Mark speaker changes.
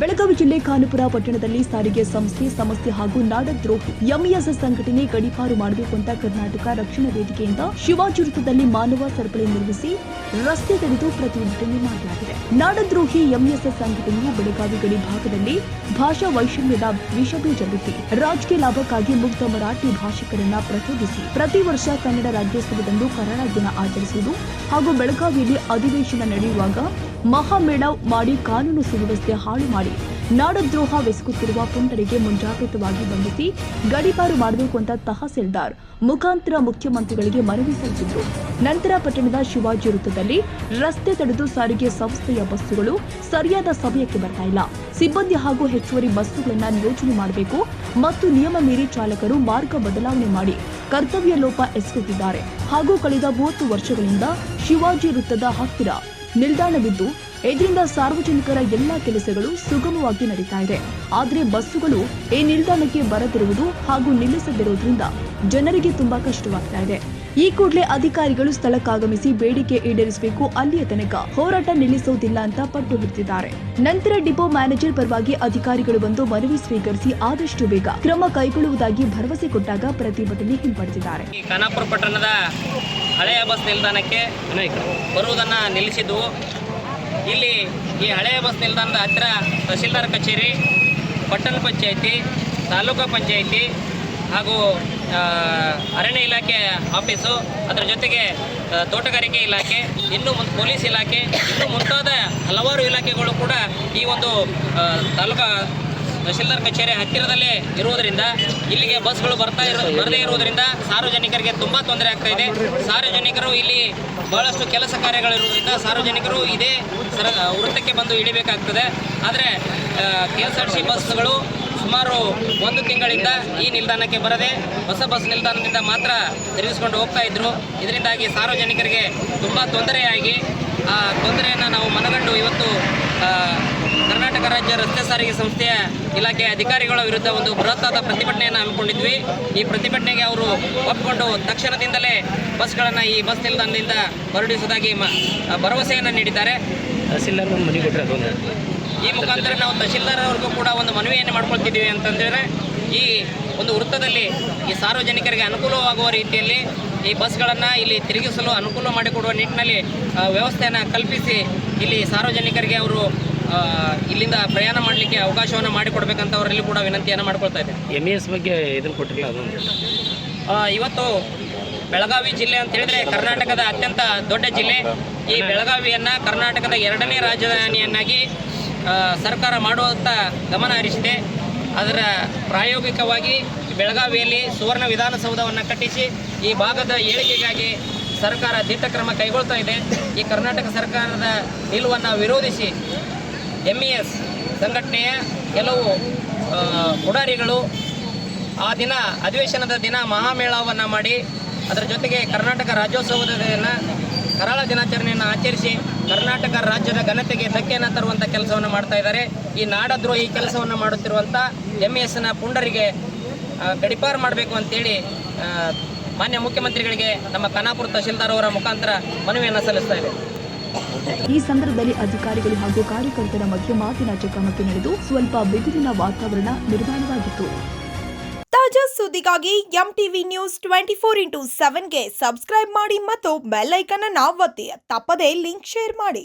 Speaker 1: ಬೆಳಗಾವಿ ಜಿಲ್ಲೆ ಖಾನಪುರ ಪಟ್ಟಣದಲ್ಲಿ ಸಾರಿಗೆ ಸಂಸ್ಥೆ ಸಮಸ್ಯೆ ಹಾಗೂ ನಾಡದ್ರೋಹಿ ಎಂಇಎಸ್ ಸಂಘಟನೆ ಗಡಿಪಾರು ಮಾಡಬೇಕು ಅಂತ ಕರ್ನಾಟಕ ರಕ್ಷಣಾ ವೇದಿಕೆಯಿಂದ ಶಿವಾಜುರುತದಲ್ಲಿ ಮಾನವ ಸರಪಳಿ ನಿರ್ಮಿಸಿ ರಸ್ತೆ ತಡೆದು ಪ್ರತಿಭಟನೆ ಮಾಡಲಾಗಿದೆ. ನಾಡದ್ರೋಹಿ ಎಂಇಎಸ್ ಸಂಘಟನೆಯು ಬೆಳಗಾವಿ ಗಡಿ ಭಾಗದಲ್ಲಿ ಭಾಷಾ ವೈಷಮ್ಯದ ವಿಷಬೀಜ ಬಿತ್ತಿ ರಾಜಕೀಯ ಲಾಭಕ್ಕಾಗಿ ಮುಗ್ಧ ಮರಾಠಿ ಭಾಷಿಕರನ್ನ ಪ್ರಚೋದಿಸಿ, ಪ್ರತಿ ವರ್ಷ ಕನ್ನಡ ರಾಜ್ಯೋತ್ಸವದಂದು ಕನ್ನಡ ದಿನ ಆಚರಿಸುವುದು ಹಾಗೂ ಬೆಳಗಾವಿಯಲ್ಲಿ ಅಧಿವೇಶನ ನಡೆಯುವಾಗ ಮಹಾಮೇಳಾವ್ ಮಾಡಿ ಕಾನೂನು ಸುವ್ಯವಸ್ಥೆ ಹಾಳು ಮಾಡಿ. ನಾಡದ್ರೋಹ ಬೆಸಗುತ್ತಿರುವ ಪುಂಡರಿಗೆ ಮುಂಜಾಗ್ರತವಾಗಿ ಬಂಧಿಸಿ ಗಡಿಪಾರು ಮಾಡಬೇಕು ಅಂತ ತಹಸೀಲ್ದಾರ್, ಮುಖಾಂತರ ಮುಖ್ಯಮಂತ್ರಿಗಳಿಗೆ ಮನವಿ ಸಲ್ಲಿಸಿದ್ರು. ನಂತರ ಪಟ್ಟಣದ ಶಿವಾಜಿ ವೃತ್ತದಲ್ಲಿ ರಸ್ತೆ ತಡೆದು ಸಾರಿಗೆ ಸಂಸ್ಥೆಯ ಬಸ್ಸುಗಳು ಸರಿಯಾದ ಸಮಯಕ್ಕೆ ಬರ್ತಾ ಇಲ್ಲ. ಸಿಬ್ಬಂದಿ ಹಾಗೂ ಹೆಚ್ಚುವರಿ ಬಸ್ಸುಗಳನ್ನು ನಿಯೋಜನೆ ಮಾಡಬೇಕು ಮತ್ತು ನಿಯಮ ಮೀರಿ ಚಾಲಕರು ಮಾರ್ಗ ಬದಲಾವಣೆ ಮಾಡಿ ಕರ್ತವ್ಯ ಲೋಪ ಎಸಗುತ್ತಿದ್ದಾರೆ ಹಾಗೂ ಕಳೆದ ಮೂವತ್ತು ವರ್ಷಗಳಿಂದ ಶಿವಾಜಿ ವೃತ್ತದ ಹತ್ತಿರ ನಿಲ್ದಾಣವಿದ್ದು ಇದರಿಂದ ಸಾರ್ವಜನಿಕರ ಎಲ್ಲಾ ಕೆಲಸಗಳು ಸುಗಮವಾಗಿ ನಡೀತಾ ಇದೆ. ಆದರೆ ಬಸ್ಸುಗಳು ಈ ನಿಲ್ದಾಣಕ್ಕೆ ಬರದಿರುವುದು ಹಾಗೂ ನಿಲ್ಲಿಸದಿರುವುದರಿಂದ ಜನರಿಗೆ ತುಂಬಾ ಕಷ್ಟವಾಗ್ತಾ ಇದೆ. ಈ ಕೂಡಲೇ ಅಧಿಕಾರಿಗಳು ಸ್ಥಳಕ್ಕಾಗಮಿಸಿ ಬೇಡಿಕೆ ಈಡೇರಿಸಬೇಕು, ಅಲ್ಲಿಯ ತನಕ ಹೋರಾಟ ನಿಲ್ಲಿಸುವುದಿಲ್ಲ ಅಂತ ಪಟ್ಟು ಹಿಡಿದಿದ್ದಾರೆ. ನಂತರ ಡಿಪೋ ಮ್ಯಾನೇಜರ್ ಪರವಾಗಿ ಅಧಿಕಾರಿಗಳು ಬಂದು ಮನವಿ ಸ್ವೀಕರಿಸಿ ಆದಷ್ಟು ಬೇಗ ಕ್ರಮ ಕೈಗೊಳ್ಳುವುದಾಗಿ ಭರವಸೆ ಕೊಟ್ಟಾಗ ಪ್ರತಿಭಟನೆ ಹಿಂಪಡೆದಿದ್ದಾರೆ.
Speaker 2: ಹಳೆಯ ಬಸ್ ನಿಲ್ದಾಣಕ್ಕೆ ಬರುವುದನ್ನು ನಿಲ್ಲಿಸಿದ್ವು ಇಲ್ಲಿ ಈ ಹಳೆಯ ಬಸ್ ನಿಲ್ದಾಣದ ಹತ್ತಿರ ತಹಸೀಲ್ದಾರ್ ಕಚೇರಿ, ಪಟ್ಟಣ ಪಂಚಾಯಿತಿ, ತಾಲೂಕು ಪಂಚಾಯಿತಿ ಹಾಗೂ ಅರಣ್ಯ ಇಲಾಖೆ ಆಫೀಸು. ಅದರ ಜೊತೆಗೆ ತೋಟಗಾರಿಕೆ ಇಲಾಖೆ, ಇನ್ನು ಪೊಲೀಸ್ ಇಲಾಖೆ, ಇನ್ನು ಮುಂತಾದ ಹಲವಾರು ಇಲಾಖೆಗಳು ಕೂಡ ಈ ಒಂದು ತಾಲೂಕಾ ತಹಶೀಲ್ದಾರ್ ಕಚೇರಿ ಹತ್ತಿರದಲ್ಲೇ ಇರುವುದರಿಂದ, ಇಲ್ಲಿಗೆ ಬಸ್ಗಳು ಬರ್ತಾ ಇರೋ, ಬರದೇ ಇರುವುದರಿಂದ ಸಾರ್ವಜನಿಕರಿಗೆ ತುಂಬ ತೊಂದರೆ ಆಗ್ತಾ ಇದೆ. ಸಾರ್ವಜನಿಕರು ಇಲ್ಲಿ ಬಹಳಷ್ಟು ಕೆಲಸ ಕಾರ್ಯಗಳಿರುವುದರಿಂದ ಸಾರ್ವಜನಿಕರು ಇದೇ ಸರ, ವೃತ್ತಕ್ಕೆ ಬಂದು ಇಳಿಬೇಕಾಗ್ತದೆ. ಆದರೆ ಕೆ ಎಸ್ ಆರ್ ಸಿ ಬಸ್ಗಳು ಸುಮಾರು ಒಂದು ತಿಂಗಳಿಂದ ಈ ನಿಲ್ದಾಣಕ್ಕೆ ಬರದೆ ಹೊಸ ಬಸ್ ನಿಲ್ದಾಣದಿಂದ ಮಾತ್ರ ತಿರುಗಿಸ್ಕೊಂಡು ಹೋಗ್ತಾ ಇದ್ರು. ಇದರಿಂದಾಗಿ ಸಾರ್ವಜನಿಕರಿಗೆ ತುಂಬ ತೊಂದರೆಯಾಗಿ, ಆ ತೊಂದರೆಯನ್ನು ನಾವು ಮನಗಂಡು ಇವತ್ತು ಕರ್ನಾಟಕ ರಾಜ್ಯ ರಸ್ತೆ ಸಾರಿಗೆ ಸಂಸ್ಥೆಯ ಇಲಾಖೆ ಅಧಿಕಾರಿಗಳ ವಿರುದ್ಧ ಒಂದು ಬೃಹತ್ತಾದ ಪ್ರತಿಭಟನೆಯನ್ನು ಹಮ್ಮಿಕೊಂಡಿದ್ವಿ. ಈ ಪ್ರತಿಭಟನೆಗೆ ಅವರು ಒಪ್ಪಿಕೊಂಡು ತಕ್ಷಣದಿಂದಲೇ ಬಸ್ಗಳನ್ನು ಈ ಬಸ್ ನಿಲ್ದಾಣದಿಂದ ಹೊರಡಿಸುವುದಾಗಿ ಭರವಸೆಯನ್ನು ನೀಡಿದ್ದಾರೆ.
Speaker 3: ತಹಸೀಲ್ದಾರ್ ಕೊಟ್ಟರೆ
Speaker 2: ಈ ಮುಖಾಂತರ ನಾವು ತಹಶೀಲ್ದಾರ್ ಅವ್ರಿಗೂ ಕೂಡ ಒಂದು ಮನವಿಯನ್ನು ಮಾಡ್ಕೊಳ್ತಿದ್ದೀವಿ ಅಂತಂದರೆ ಈ ಒಂದು ವೃತ್ತದಲ್ಲಿ ಈ ಸಾರ್ವಜನಿಕರಿಗೆ ಅನುಕೂಲವಾಗುವ ರೀತಿಯಲ್ಲಿ ಈ ಬಸ್ಗಳನ್ನು ಇಲ್ಲಿ ತಿರುಗಿಸಲು ಅನುಕೂಲ ಮಾಡಿಕೊಡುವ ನಿಟ್ಟಿನಲ್ಲಿ ವ್ಯವಸ್ಥೆಯನ್ನು ಕಲ್ಪಿಸಿ ಇಲ್ಲಿ ಸಾರ್ವಜನಿಕರಿಗೆ ಅವರು ಇಲ್ಲಿಂದ ಪ್ರಯಾಣ ಮಾಡಲಿಕ್ಕೆ ಅವಕಾಶವನ್ನು ಮಾಡಿಕೊಡ್ಬೇಕಂತ ಅವರಲ್ಲಿ ಕೂಡ ವಿನಂತಿಯನ್ನು ಮಾಡ್ಕೊಳ್ತಾ ಇದ್ದೇನೆ.
Speaker 3: ಎಂ ಎಸ್ ಬಗ್ಗೆ ಇದನ್ನು ಕೊಟ್ಟಿಲ್ಲ
Speaker 2: ಅದು ಇವತ್ತು ಬೆಳಗಾವಿ ಜಿಲ್ಲೆ ಅಂತ ಹೇಳಿದ್ರೆ ಕರ್ನಾಟಕದ ಅತ್ಯಂತ ದೊಡ್ಡ ಜಿಲ್ಲೆ. ಈ ಬೆಳಗಾವಿಯನ್ನು ಕರ್ನಾಟಕದ ಎರಡನೇ ರಾಜಧಾನಿಯನ್ನಾಗಿ ಸರ್ಕಾರ ಮಾಡುವಂಥ ಗಮನ ಹರಿಸಿದೆ. ಅದರ ಪ್ರಾಯೋಗಿಕವಾಗಿ ಬೆಳಗಾವಿಯಲ್ಲಿ ಸುವರ್ಣ ವಿಧಾನಸೌಧವನ್ನು ಕಟ್ಟಿಸಿ ಈ ಭಾಗದ ಏಳಿಗೆಗಾಗಿ ಸರ್ಕಾರ ದಿಟ್ಟ ಕ್ರಮ ಕೈಗೊಳ್ತಾ ಇದೆ. ಈ ಕರ್ನಾಟಕ ಸರ್ಕಾರದ ನಿಲುವನ್ನು ವಿರೋಧಿಸಿ ಎಂ ಇ ಎಸ್ ಸಂಘಟನೆಯ ಕೆಲವು ಪುಡಾರಿಗಳು ಆ ದಿನ ಅಧಿವೇಶನದ ದಿನ ಮಹಾಮೇಳವನ್ನು ಮಾಡಿ ಅದರ ಜೊತೆಗೆ ಕರ್ನಾಟಕ ರಾಜ್ಯೋತ್ಸವದ ದಿನ ಕರಾಳ ದಿನಾಚರಣೆಯನ್ನು ಆಚರಿಸಿ ಕರ್ನಾಟಕ ರಾಜ್ಯದ ಘನತೆಗೆ ಧಕ್ಕೆಯನ್ನು ತರುವಂಥ ಕೆಲಸವನ್ನು ಮಾಡ್ತಾ ಇದ್ದಾರೆ. ಈ ನಾಡದ್ರೋಹಿ ಕೆಲಸವನ್ನು ಮಾಡುತ್ತಿರುವಂಥ ಎಂ ಎಸ್ನ ಪುಂಡರಿಗೆ ಗಡಿಪಾರು ಮಾಡಬೇಕು ಅಂತೇಳಿ ಮಾನ್ಯ ಮುಖ್ಯಮಂತ್ರಿಗಳಿಗೆ ನಮ್ಮ ಕನಾಪುರ ತಹಶೀಲ್ದಾರ್ ಅವರ ಮುಖಾಂತರ ಮನವಿಯನ್ನು ಸಲ್ಲಿಸ್ತಾ ಇದೆ
Speaker 1: ಈ ಸಂದರ್ಭದಲ್ಲಿ ಅಧಿಕಾರಿಗಳು ಹಾಗೂ ಕಾರ್ಯಕರ್ತರ ಮಧ್ಯೆ ಮಾತಿನ ಚಕಮಕಿ ನಡೆದು ಸ್ವಲ್ಪ ಬಿಗುವಿನ ವಾತಾವರಣ ನಿರ್ಮಾಣವಾಗಿತ್ತು.
Speaker 4: ತಾಜಾ ಸುದ್ದಿಗಾಗಿ M TV news twenty four into ಸೆವೆನ್ಗೆ subscribe ಮಾಡಿ ಮತ್ತು ಬೆಲ್ ಐಕನ್ ಅನ್ನು ಒತ್ತಿ. ತಪ್ಪದೇ ಲಿಂಕ್ ಶೇರ್ ಮಾಡಿ.